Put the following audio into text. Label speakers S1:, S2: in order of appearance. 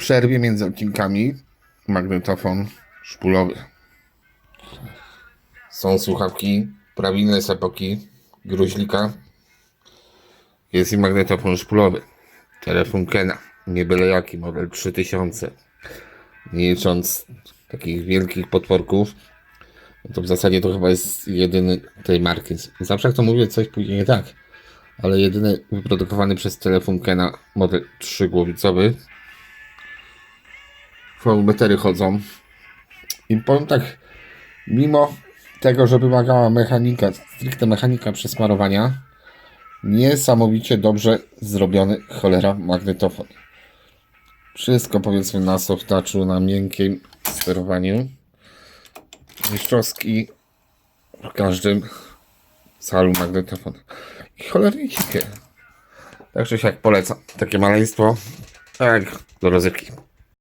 S1: przerwie między odcinkami magnetofon szpulowy. Są słuchawki prawilne z epoki gruźlika. Jest i magnetofon szpulowy. Telefon Kena. Nie byle jaki, model 3000. Nie licząc takich wielkich potworków, no to w zasadzie to chyba jest jedyny tej marki. Zawsze jak to mówię, coś pójdzie nie tak. Ale jedyny wyprodukowany przez telefon Kena model 3-głowicowy. Fotometery chodzą. I powiem tak, mimo tego, że wymagała mechanika, stricte mechanika przesmarowania, niesamowicie dobrze zrobiony cholera magnetofon. Wszystko powiedzmy na soft touchu, na miękkim sterowaniu. Mistrzowski w każdym calu magnetofon. I cholernie cichy. Tak czy siak polecam. Takie maleństwo. Tak, do rozrywki.